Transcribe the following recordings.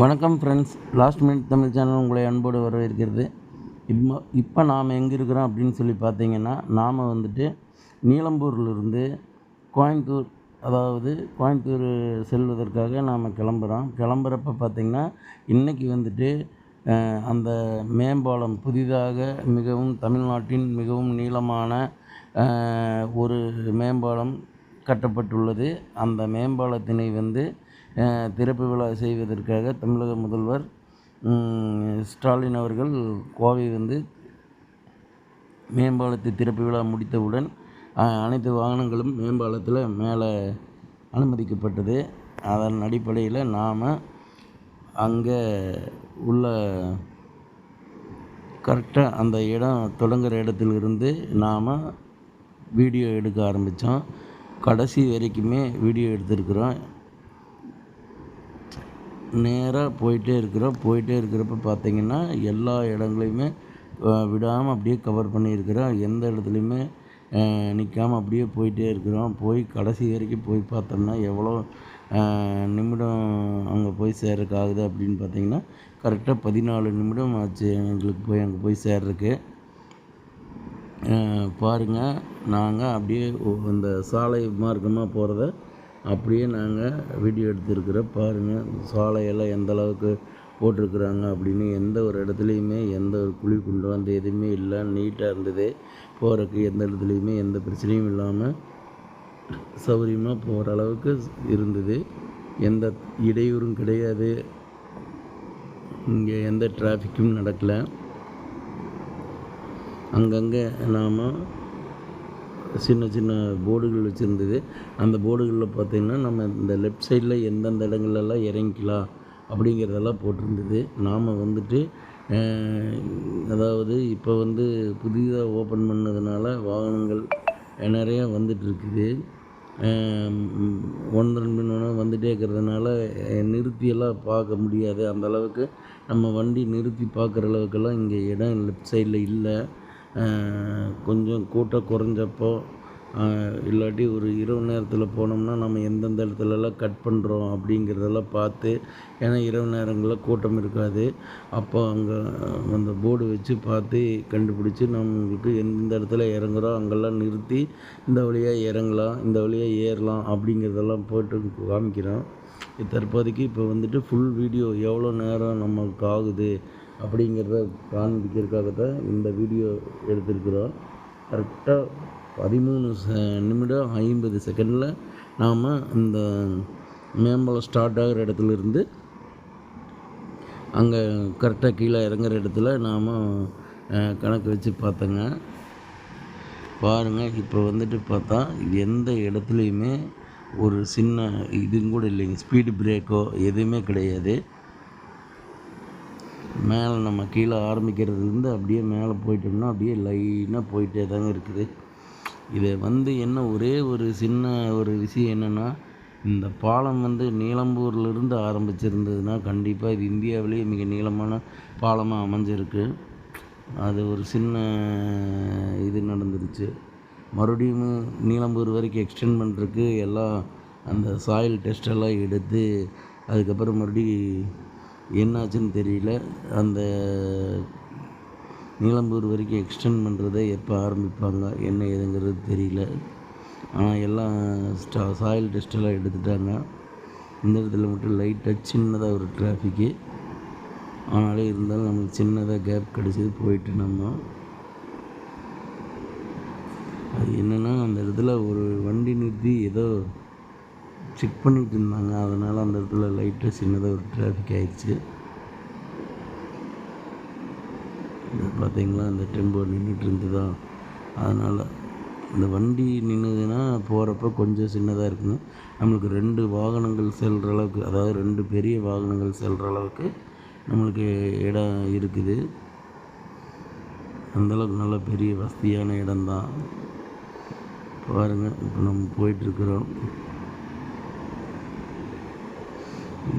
வணக்கம் friends last minute Tamil channel உங்களை அன்போடு வரவேற்கிறது. இப்போ இப்போ நாம் எங்கே இருக்கிறோம் அப்படின்னு சொல்லி பார்த்தீங்கன்னா நாம் வந்துட்டு நீலம்பூர்லேருந்து கோயம்புத்தூர் அதாவது கோயம்புத்தூர் செல்வதற்காக நாம் கிளம்புறோம். கிளம்புறப்ப பார்த்திங்கன்னா இன்றைக்கி வந்துட்டு அந்த மேம்பாலம் புதிதாக மிகவும் தமிழ்நாட்டின் மிகவும் நீளமான ஒரு மேம்பாலம் கட்டப்பட்டுள்ளது. அந்த மேம்பாலத்தினை வந்து திறப்பு விழா செய்வதற்காக தமிழக முதல்வர் ஸ்டாலின் அவர்கள் கோவை வந்து மேம்பாலத்தை திறப்பு விழா முடித்தவுடன் அனைத்து வாகனங்களும் மேம்பாலத்தில் மேலே அனுமதிக்கப்பட்டது. அதன் அடிப்படையில் நாம் அங்கே உள்ள கரெக்டாக அந்த இடம் தொடங்குகிற இடத்துலிருந்து நாம் வீடியோ எடுக்க ஆரம்பித்தோம் கடைசி வரைக்குமே வீடியோ எடுத்திருக்கிறோம். நேராக போயிட்டே இருக்கிறோம். போயிட்டே இருக்கிறப்ப பார்த்தீங்கன்னா எல்லா இடங்களையுமே விடாமல் அப்படியே கவர் பண்ணியிருக்கிறோம். எந்த இடத்துலையுமே நிற்காமல் அப்படியே போயிட்டே இருக்கிறோம். போய் கடைசி வரைக்கும் போய் பார்த்தோம்னா எவ்வளோ நிமிடம் அங்கே போய் சேர்றதுக்கு ஆகுது அப்படின்னு பார்த்தீங்கன்னா கரெக்டாக பதினாலு நிமிடம் ஆச்சு எங்களுக்கு போய் அங்கே போய் சேர்றதுக்கு. பாருங்கள் நாங்கள் அப்படியே அந்த சாலை மார்க்கமாக போகிறத அப்படியே நாங்கள் வீடியோ எடுத்துருக்குறோம் பாருங்கள் சாலையெல்லாம் எந்த அளவுக்கு போட்டிருக்குறாங்க அப்படின்னு எந்த ஒரு இடத்துலையுமே எந்த ஒரு குழி குண்டு அந்த எதுவுமே இல்லை. நீட்டாக இருந்தது. போகிறதுக்கு எந்த இடத்துலையுமே எந்த பிரச்சனையும் இல்லாமல் சௌகரியமாக போகிற அளவுக்கு இருந்தது. எந்த இடையூறும் கிடையாது. இங்கே எந்த டிராஃபிக்கும் நடக்கலை. அங்கங்கே நாம் சின்ன சின்ன போர்டுகள் வச்சுருந்தது. அந்த போர்டுகளில் பார்த்திங்கன்னா நம்ம இந்த லெஃப்ட் சைடில் எந்தெந்த இடங்கள்லாம் இறங்கிக்கலாம் அப்படிங்கிறதெல்லாம் போட்டிருந்தது. நாம் வந்துட்டு அதாவது இப்போ வந்து புதிதாக ஓப்பன் பண்ணதுனால வாகனங்கள் நிறையா வந்துட்டுருக்குது. ஒன்றன் பின் ஒன்று வந்துகிட்டே இருக்கிறதுனால நிறுத்தியெல்லாம் பார்க்க முடியாது. அந்த அளவுக்கு நம்ம வண்டி நிறுத்தி பார்க்குற அளவுக்கெல்லாம் இங்கே இடம் லெஃப்ட் சைடில் இல்லை. கொஞ்சம் கூட்டம் குறைஞ்சப்போ இல்லாட்டி ஒரு இரவு நேரத்தில் போனோம்னா நம்ம எந்தெந்த இடத்துலலாம் கட் பண்ணுறோம் அப்படிங்கிறதெல்லாம் பார்த்து ஏன்னா இரவு நேரங்களில் கூட்டம் இருக்காது. அப்போ அங்கே அந்த போர்டு வச்சு பார்த்து கண்டுபிடிச்சி நம்மளுக்கு எந்தெந்த இடத்துல இறங்குறோம் அங்கெல்லாம் நிறுத்தி இந்த வழியாக இறங்கலாம் இந்த வழியாக ஏறலாம் அப்படிங்கிறதெல்லாம் போட்டு காமிக்கிறோம். இது தற்போதைக்கு இப்போ வந்துட்டு ஃபுல் வீடியோ எவ்வளோ நேரம் நமக்கு ஆகுது அப்படிங்கிறத காண்பிக்கிறதுக்காகத்தான் இந்த வீடியோ எடுத்திருக்கிறோம். கரெக்டாக பதிமூணு செ நிமிடம் ஐம்பது செகண்டில் நாம் இந்த மேம்பாலம் ஸ்டார்ட் ஆகிற இடத்துலேருந்து அங்கே கரெக்டாக கீழே இறங்குற இடத்துல நாம் கணக்கு வச்சு பார்த்தோங்க. பாருங்கள் இப்போ வந்துட்டு பார்த்தா எந்த இடத்துலையுமே ஒரு சின்ன இதுவும் கூட இல்லைங்க ஸ்பீடு பிரேக்கோ எதுவுமே கிடையாது. மேலே நம்ம கீழே ஆரம்பிக்கிறதுலேருந்து அப்படியே மேலே போயிட்டோம்னா அப்படியே லைனாக போயிட்டே தாங்க இருக்குது. இது வந்து என்ன ஒரே ஒரு சின்ன ஒரு விஷயம் என்னென்னா இந்த பாலம் வந்து நீலம்பூர்லேருந்து ஆரம்பிச்சிருந்ததுன்னா கண்டிப்பாக இது இந்தியாவிலேயே மிக நீளமான பாலமாக அமைஞ்சிருக்கு. அது ஒரு சின்ன இது நடந்துருச்சு. மறுபடியும் நீலம்பூர் வரைக்கும் எக்ஸ்டெண்ட் பண்ணுறதுக்கு எல்லாம் அந்த சாயில் டெஸ்டெல்லாம் எடுத்து அதுக்கப்புறம் மறுபடி என்னாச்சுன்னு தெரியல. அந்த நீலம்பூர் வரைக்கும் எக்ஸ்டெண்ட் பண்ணுறதை எப்போ ஆரம்பிப்பாங்க என்ன ஏதுங்கிறது தெரியல. ஆனால் எல்லாம் ஸ்டா சாயில் டெஸ்டெல்லாம் எடுத்துட்டாங்க. இந்த இடத்துல மட்டும் லைட்டாக சின்னதாக ஒரு டிராஃபிக்கு ஆனாலே இருந்தாலும் நமக்கு சின்னதாக கேப் கிடச்சிது போயிட்டு நம்ம. அது என்னென்னா அந்த இடத்துல ஒரு வண்டி நிறுத்தி ஏதோ செக் பண்ணிட்டு இருந்தாங்க. அதனால் அந்த இடத்துல லைட்டாக சின்னதாக ஒரு டிராஃபிக் ஆயிடுச்சு. இது பார்த்தீங்களா இந்த டெம்போ நின்றுட்டு இருந்ததா? அதனால் இந்த வண்டி நின்றுதுன்னா போகிறப்ப கொஞ்சம் சின்னதாக இருக்குங்க நம்மளுக்கு ரெண்டு வாகனங்கள் செல்கிற அளவுக்கு அதாவது ரெண்டு பெரிய வாகனங்கள் செல்கிற அளவுக்கு நம்மளுக்கு இடம் இருக்குது. அந்தளவுக்கு நல்ல பெரிய வசதியான இடம்தான். பாருங்கள் இப்போ நம்ம போயிட்டுருக்குறோம்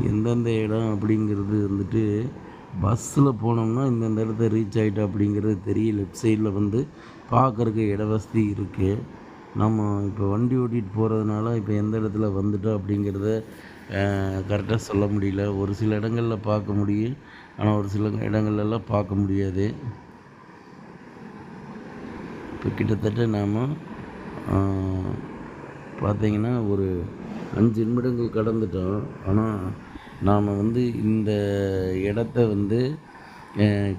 எந்தெந்த இடம் அப்படிங்கிறது வந்துட்டு பஸ்ஸில் போனோம்னா இந்தந்த இடத்த ரீச் ஆகிட்டு அப்படிங்கிறது தெரியும் லெஃப்ட் சைடில் வந்து பார்க்குறக்கு இட வசதி இருக்குது நம்ம இப்போ வண்டி ஓட்டிகிட்டு போகிறதுனால இப்போ எந்த இடத்துல வந்துட்டோம் அப்படிங்கிறத கரெக்டாக சொல்ல முடியல. ஒரு சில இடங்களில் பார்க்க முடியும். ஆனால் ஒரு சில இடங்கள்லாம் பார்க்க முடியாது. இப்போ கிட்டத்தட்ட நாம் பார்த்தீங்கன்னா ஒரு அஞ்சு நிமிடங்கள் கடந்துட்டோம். ஆனால் நாம் வந்து இந்த இடத்த வந்து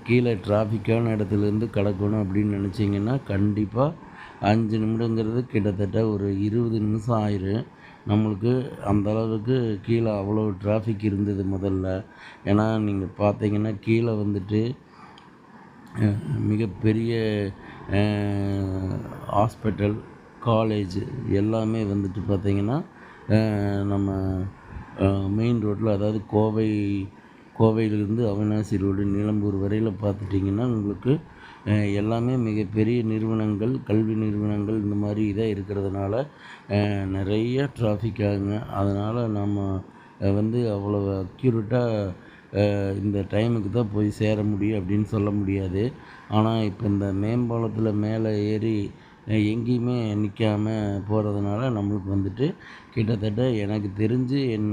கீழே டிராஃபிக்கான இடத்துலேருந்து கடக்கணும் அப்படின்னு நினச்சிங்கன்னா கண்டிப்பாக அஞ்சு நிமிடங்கிறது கிட்டத்தட்ட ஒரு இருபது நிமிஷம் ஆயிரும். நம்மளுக்கு அந்த அளவுக்கு கீழே அவ்வளோ டிராஃபிக் இருந்தது முதல்ல. ஏன்னா நீங்கள் பார்த்தீங்கன்னா கீழே வந்துட்டு மிகப்பெரிய ஹாஸ்பிட்டல் காலேஜ் எல்லாமே வந்துட்டு பார்த்திங்கன்னா நம்ம மெயின் ரோட்டில் அதாவது கோவை கோவையிலிருந்து அவினாசி ரோடு நிலம்பூர் வரையில் பார்த்துட்டிங்கன்னா உங்களுக்கு எல்லாமே மிகப்பெரிய நிறுவனங்கள் கல்வி நிறுவனங்கள் இந்த மாதிரி இதாக இருக்கிறதுனால நிறைய டிராஃபிக் ஆகுங்க. அதனால் நம்ம வந்து அவ்வளோ அக்யூரேட்டாக இந்த டைமுக்கு தான் போய் சேர முடியும் அப்படின்னு சொல்ல முடியாது. ஆனால் இப்போ இந்த மேம்பாலத்தில் மேலே ஏறி எங்கேயுமே நிற்காம போகிறதுனால நம்மளுக்கு வந்துட்டு கிட்டத்தட்ட எனக்கு தெரிஞ்சு என்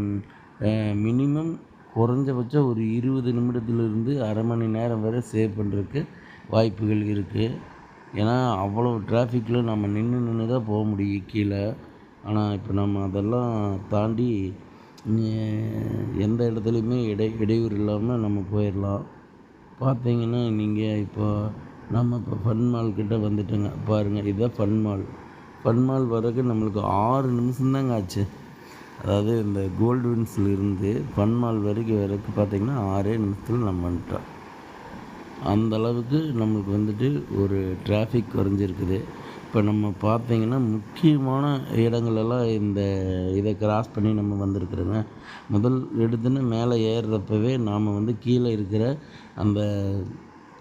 மினிமம் குறைஞ்சபட்சம் ஒரு இருபது நிமிடத்துலேருந்து அரை மணி நேரம் வரை சேவ் பண்ணுறதுக்கு வாய்ப்புகள் இருக்குது ஏன்னா அவ்வளோ டிராஃபிக்கில் நம்ம நின்று நின்று தான் போக முடியும் கீழே. ஆனால் இப்போ நம்ம அதெல்லாம் தாண்டி எந்த இடத்துலையுமே இடை இடையூறு இல்லாமல் நம்ம போயிடலாம். பார்த்தீங்கன்னா நீங்கள் இப்போ நம்ம இப்போ ஃபன் மால் கிட்டே வந்துட்டோங்க. பாருங்கள் இதுதான் ஃபன் மால் ஃபன் மால் வரக்கு நம்மளுக்கு ஆறு நிமிஷம்தாங்க ஆச்சு. அதாவது இந்த கோல்டு வின்ஸ்லேருந்து ஃபன் மால் வரைக்கும் வரைக்கும் பார்த்திங்கன்னா ஆறே நிமிஷத்தில் நம்ம வந்துட்டோம். அந்த அளவுக்கு நம்மளுக்கு வந்துட்டு ஒரு டிராஃபிக் குறைஞ்சிருக்குது. இப்போ நம்ம பார்த்தீங்கன்னா முக்கியமான இடங்களெல்லாம் இந்த இதை கிராஸ் பண்ணி நம்ம வந்திருக்குறோங்க. முதல் எடுத்துன்னு மேலே ஏறுறப்பவே நாம் வந்து கீழே இருக்கிற அந்த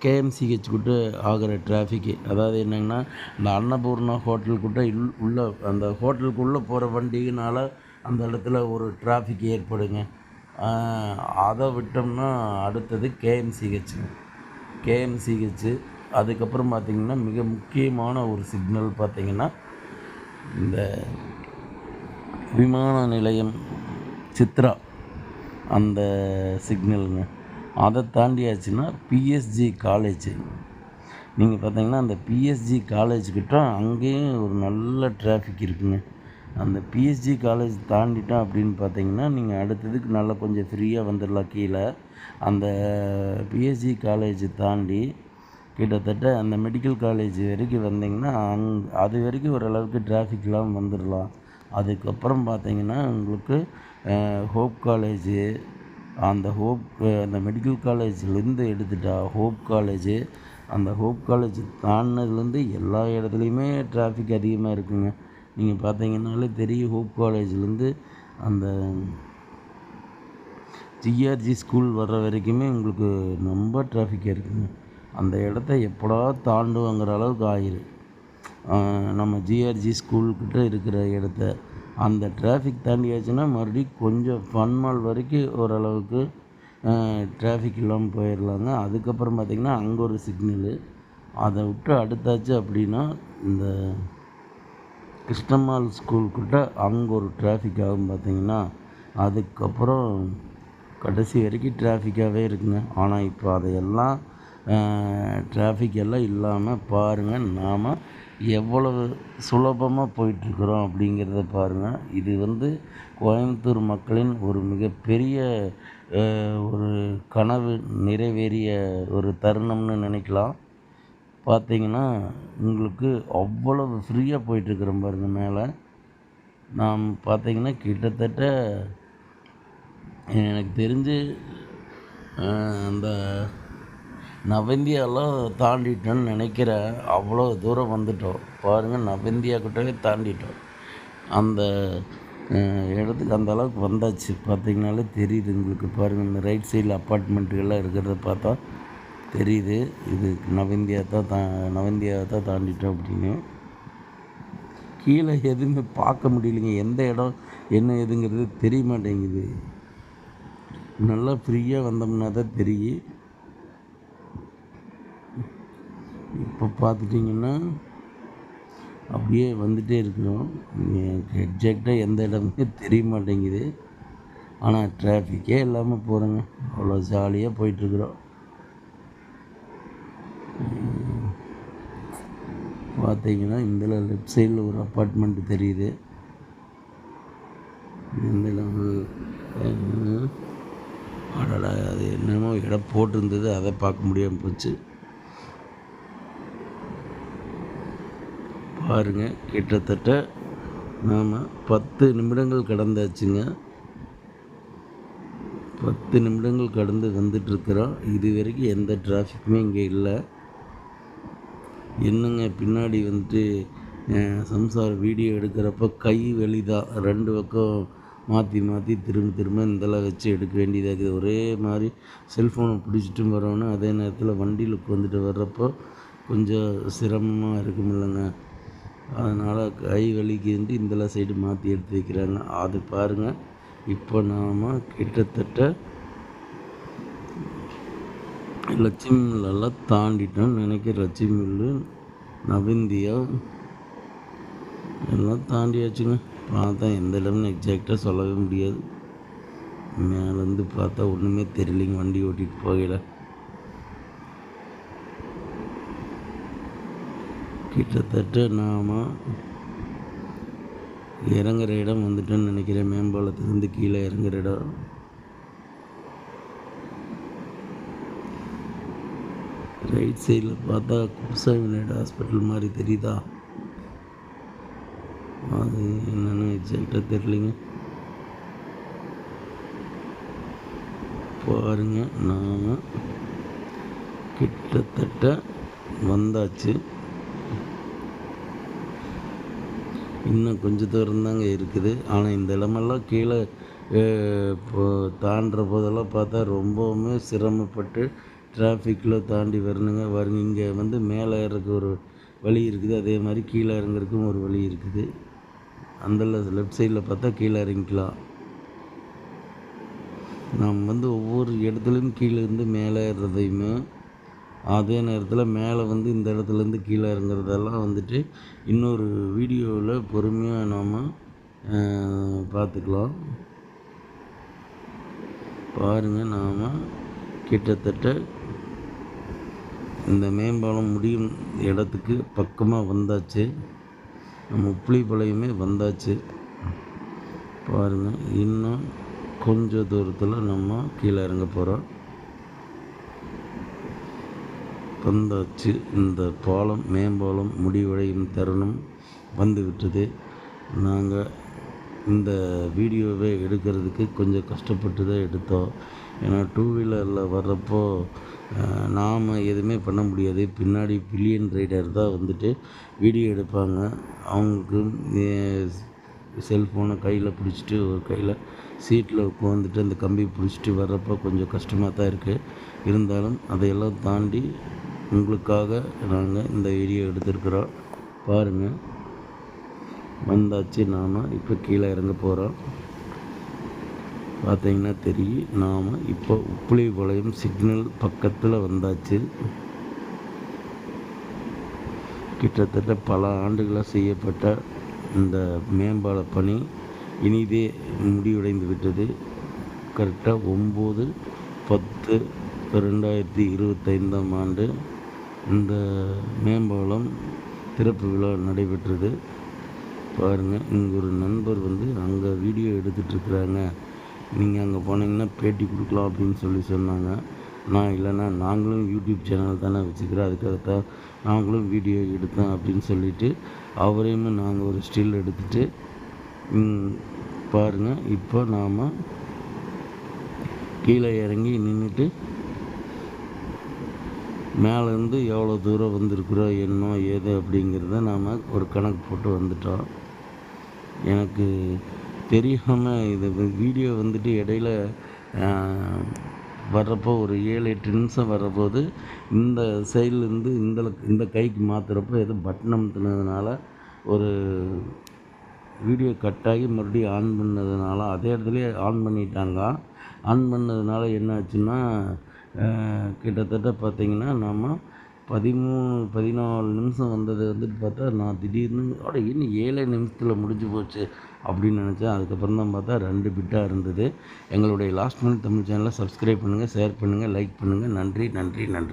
கேஎம்சிஹெச் கிட்ட ஆகிற டிராஃபிக்கு அதாவது என்னங்கன்னா இந்த அன்னபூர்ணா ஹோட்டலுக்கிட்ட இல் உள்ள அந்த ஹோட்டலுக்குள்ளே போகிற வண்டியினால் அந்த இடத்துல ஒரு டிராஃபிக் ஏற்படுங்க. அதை விட்டோம்னா அடுத்தது கேஎம்சிஹெச்சுங்க கேஎம்சிஹெச்சு அதுக்கப்புறம் பார்த்திங்கன்னா மிக முக்கியமான ஒரு சிக்னல் பார்த்திங்கன்னா இந்த விமான நிலையம் சித்ரா அந்த சிக்னலுங்க அதை தாண்டியாச்சுன்னா பிஎஸ்ஜி காலேஜு நீங்கள் பார்த்தீங்கன்னா அந்த பிஎஸ்ஜி காலேஜ்கிட்ட அங்கேயும் ஒரு நல்ல டிராஃபிக் இருக்குங்க. அந்த பிஎஸ்ஜி காலேஜ் தாண்டிட்டோம் அப்படின்னு பார்த்தீங்கன்னா நீங்கள் அடுத்ததுக்கு நல்லா கொஞ்சம் ஃப்ரீயாக வந்துடலாம் கீழே. அந்த பிஎஸ்ஜி காலேஜ் தாண்டி கிட்டத்தட்ட அந்த மெடிக்கல் காலேஜ் வரைக்கும் வந்தீங்கன்னா அங் அது வரைக்கும் ஓரளவுக்கு டிராஃபிக்லாம் இல்லாமல் வந்துடலாம். அதுக்கப்புறம் பார்த்தீங்கன்னா உங்களுக்கு ஹோப் காலேஜு அந்த ஹோப் அந்த மெடிக்கல் காலேஜ்லேருந்து எடுத்துட்டா ஹோப் காலேஜு அந்த ஹோப் காலேஜ் தாண்டினதுலேருந்து எல்லா இடத்துலையுமே டிராஃபிக் அதிகமாக இருக்குங்க. நீங்கள் பார்த்தீங்கன்னாலே தெரியும் ஹோப் காலேஜ்லேருந்து அந்த ஜிஆர்ஜி ஸ்கூல் வர்ற வரைக்குமே உங்களுக்கு ரொம்ப டிராஃபிக்காக இருக்குங்க. அந்த இடத்த எப்படா தாண்டுவோங்கிற அளவுக்கு ஆயிரு. நம்ம ஜிஆர்ஜி ஸ்கூல்கிட்ட இருக்கிற இடத்த அந்த டிராஃபிக் தாண்டியாச்சுன்னா மறுபடியும் கொஞ்சம் ஃபன் மால் வரைக்கும் ஓரளவுக்கு டிராஃபிக் இல்லாமல் போயிடலாங்க அதுக்கப்புறம் பார்த்திங்கன்னா அங்கே ஒரு சிக்னலு அதை விட்டு அடுத்தாச்சு அப்படின்னா இந்த கிருஷ்ணம்மாள் ஸ்கூல்கிட்ட அங்கே ஒரு டிராஃபிக் ஆகும் பார்த்திங்கன்னா அதுக்கப்புறம் கடைசி வரைக்கும் டிராஃபிக்காகவே இருக்குங்க. ஆனால் இப்போ அதையெல்லாம் டிராஃபிக் எல்லாம் இல்லாமல் பாருங்கள் நாம் எவ்வளவு சுலபமாக போயிட்டுருக்குறோம் அப்படிங்கிறத பாருங்கள் இது வந்து கோயம்புத்தூர் மக்களின் ஒரு மிகப்பெரிய ஒரு கனவு நிறைவேறிய ஒரு தருணம்னு நினைக்கலாம். பார்த்தீங்கன்னா உங்களுக்கு அவ்வளவு ஃப்ரீயாக போயிட்டுருக்குறோம் பாருங்கள் மேலே. நாம் பார்த்தீங்கன்னா கிட்டத்தட்ட எனக்கு தெரிஞ்சு அந்த நவந்தியாலாம் தாண்டிட்டோன்னு நினைக்கிறேன் அவ்வளோ தூரம் வந்துட்டோம். பாருங்கள் நவந்தியா கிட்டவே தாண்டிட்டோம். அந்த இடத்துக்கு அந்த அளவுக்கு வந்தாச்சு. பார்த்திங்கனாலே தெரியுது உங்களுக்கு. பாருங்கள் இந்த ரைட் சைடில் அப்பார்ட்மெண்ட்டுகள்லாம் இருக்கிறத பார்த்தா தெரியுது. இது நவந்தியா தான் தா நவந்தியா தான் தாண்டிட்டோம் அப்படின்னு. கீழே எதுவுமே பார்க்க முடியலைங்க. எந்த இடம் என்ன எதுங்கிறது தெரிய மாட்டேங்குது. நல்லா ஃப்ரீயாக வந்தோம்னா தான் தெரியும். இப்போ பார்த்துட்டிங்கன்னா அப்படியே வந்துகிட்டே இருக்கிறோம் எக்ஸாக்டாக எந்த இடமே தெரிய மாட்டேங்குது. ஆனால் டிராஃபிக்கே இல்லாமல் போகிறோங்க அவ்வளோ ஜாலியாக போயிட்டுருக்குறோம். பார்த்தீங்கன்னா இந்த லெஃப்ட் சைடில் ஒரு அப்பார்ட்மெண்ட் தெரியுது. இதில் அடடா அது என்னமோ இடம் போட்டிருந்தது. அதை பார்க்க முடியாமல் போச்சு. பாருங்க கிட்டத்தட்ட நாம் பத்து நிமிடங்கள் கடந்தாச்சுங்க. பத்து நிமிடங்கள் கடந்து வந்துட்டுருக்குறோம். இது வரைக்கும் எந்த டிராஃபிக்குமே இங்கே இல்லை. என்னங்க பின்னாடி வந்துட்டு அஹ், சம்சார் வீடியோ எடுக்கிறப்ப கை வெளிதான் ரெண்டு பக்கம் மாற்றி மாற்றி திரும்ப திரும்ப இதெல்லாம் வச்சு எடுக்க வேண்டியதாக இருக்குது. ஒரே மாதிரி செல்ஃபோனை பிடிச்சிட்டும் வரோன்னு அதே நேரத்தில் வண்டியில் உட்காந்துட்டு வர்றப்போ கொஞ்சம் சிரமமாக இருக்கும் இல்லைங்க அதனால் கை வலிக்குன்ட்டு இந்த சைடு மாற்றி எடுத்து வைக்கிறாங்க அது பாருங்கள் இப்போ நாம் கிட்டத்தட்ட லட்சுமி மில்லெல்லாம் தாண்டிட்டோம் நினைக்கிறேன். லட்சுமி மில்லு நவிந்தியா எல்லாம் தாண்டியாச்சுங்க. பார்த்தா எந்த இடம்னு எக்ஸாக்டாக சொல்லவே முடியாது. மேலேருந்து பார்த்தா ஒன்றுமே தெரியலைங்க வண்டி ஓட்டிகிட்டு போகலை கிட்டத்தட்ட நாம் இறங்குற இடம் வந்துட்டோன்னு நினைக்கிறேன். மேம்பாலத்துலேருந்து கீழே இறங்குற இடம். ரைட் சைடில் பார்த்தா குப்புசாமி நாயுடு ஹாஸ்பிட்டல் மாதிரி தெரியுதா? அது என்னென்னு எக்ஸாக்டாக தெரியலைங்க. பாருங்கள் நாம் கிட்டத்தட்ட வந்தாச்சு. இன்னும் கொஞ்சம் தூரம் தாங்க இருக்குது. ஆனால் இந்த இடமெல்லாம் கீழே இப்போ தாண்டுற போதெல்லாம் பார்த்தா ரொம்பவுமே சிரமப்பட்டு டிராஃபிக்கில் தாண்டி வரணுங்க. வருங்க இங்கே வந்து மேலே ஏறதுக்கு ஒரு வழி இருக்குது. அதே மாதிரி கீழே இறங்குறதுக்கும் ஒரு வழி இருக்குது. அந்த லெஃப்ட் சைடில் பார்த்தா கீழே இறங்கிக்கலாம். நாம் வந்து ஒவ்வொரு இடத்துலையும் கீழே இருந்து மேலே ஏறுறதையுமே அதே நேரத்தில் மேலே வந்து இந்த இடத்துலேருந்து கீழே இறங்குறதெல்லாம் வந்துட்டு இன்னொரு வீடியோவில் பொறுமையாக நாம் பார்த்துக்கலாம் பாருங்கள் நாம் கிட்டத்தட்ட இந்த மேம்பாலம் முடியும் இடத்துக்கு பக்கமாக வந்தாச்சு. நம்ம உப்புளிப்பாளையமே வந்தாச்சு. பாருங்கள் இன்னும் கொஞ்சம் தூரத்தில் நம்ம கீழே இறங்க போகிறோம் வந்தாச்சு இந்த பாலம் மேம்பாலம் முடிவடையும் தருணம் வந்துவிட்டது. நாங்கள் இந்த வீடியோவை எடுக்கிறதுக்கு கொஞ்சம் கஷ்டப்பட்டு தான் எடுத்தோம். ஏன்னா டூ வீலரில் வர்றப்போ நாம் எதுவுமே பண்ண முடியாது. பின்னாடி பில்லியன் ரைடர் தான் வந்துட்டு வீடியோ எடுப்பாங்க. அவங்களுக்கு செல்ஃபோனை கையில் பிடிச்சிட்டு ஒரு கையில் சீட்டில் உட்காந்துட்டு அந்த கம்பி பிடிச்சிட்டு வர்றப்போ கொஞ்சம் கஷ்டமாக தான் இருக்குது இருந்தாலும் அதையெல்லாம் தாண்டி உங்களுக்காக நாங்கள் இந்த வீடியோ எடுத்திருக்கிறோம். பாருங்கள் வந்தாச்சு. நாம் இப்போ கீழே இறங்க போகிறோம் பார்த்தீங்கன்னா தெரியும். நாம் இப்போ உப்புளிபாளையம் சிக்னல் பக்கத்தில் வந்தாச்சு. கிட்டத்தட்ட பல ஆண்டுகளாக செய்யப்பட்ட இந்த மேம்பால பணி இனிதே முடிவடைந்து விட்டது. கரெக்டாக ஒம்பது பத்து ரெண்டாயிரத்தி இருபத்தைந்தாம் ஆண்டு இந்த மேம்பாலம் திறப்பு விழா நடைபெற்றது. பாருங்கள் இங்கே ஒரு நண்பர் வந்து அங்கே வீடியோ எடுத்துகிட்ருக்குறாங்க நீங்கள் அங்கே போனீங்கன்னா பேட்டி கொடுக்கலாம் அப்படின்னு சொல்லி சொன்னாங்க. நான் இல்லைன்னா நாங்களும் யூடியூப் சேனல் தானே வச்சுக்கிறோம். அதுக்காகத்தான் நாங்களும் வீடியோ எடுத்தோம் அப்படின்னு சொல்லிவிட்டு அவரையும் நாங்கள் ஒரு ஸ்டில் எடுத்துட்டு பாருங்கள் பாருங்க. இப்போ நாம் கீழே இறங்கி நின்றுட்டு மேலேருந்து எவ்வளோ தூரம் வந்திருக்குறோம் என்ன ஏது அப்படிங்கிறத நாம் ஒரு கணக்கு போட்டு வந்துட்டோம். எனக்கு தெரியாமல் இது வீடியோ வந்துட்டு இடையில வர்றப்போ ஒரு ஏழு எட்டு நிமிஷம் வர்றபோது இந்த சைட்லேருந்து இந்த இந்த கைக்கு மாற்றுறப்போ ஏதோ பட்டன் அமுத்துனதுனால ஒரு வீடியோ கட் ஆகி மறுபடியும் ஆன் பண்ணதுனால அதே இடத்துலையே ஆன் பண்ணிட்டாங்க. ஆன் பண்ணதுனால என்ன ஆச்சுன்னா கிட்டத்தட்ட பார்த்திங்கன்னா நம்ம பதிமூணு பதினாலு நிமிஷம் வந்தது வந்துட்டு பார்த்தா நான் திடீர்னு அட இன்னும் ஏழே நிமிஷத்தில் முடிஞ்சு போச்சு அப்படின்னு நினச்சேன். அதுக்கப்புறம் தான் பார்த்தா ரெண்டு பிட்டாக இருந்தது. எங்களுடைய லாஸ்ட் மினிட் தமிழ் சேனலை சப்ஸ்கிரைப் பண்ணுங்கள் ஷேர் பண்ணுங்கள் லைக் பண்ணுங்கள் நன்றி நன்றி நன்றி.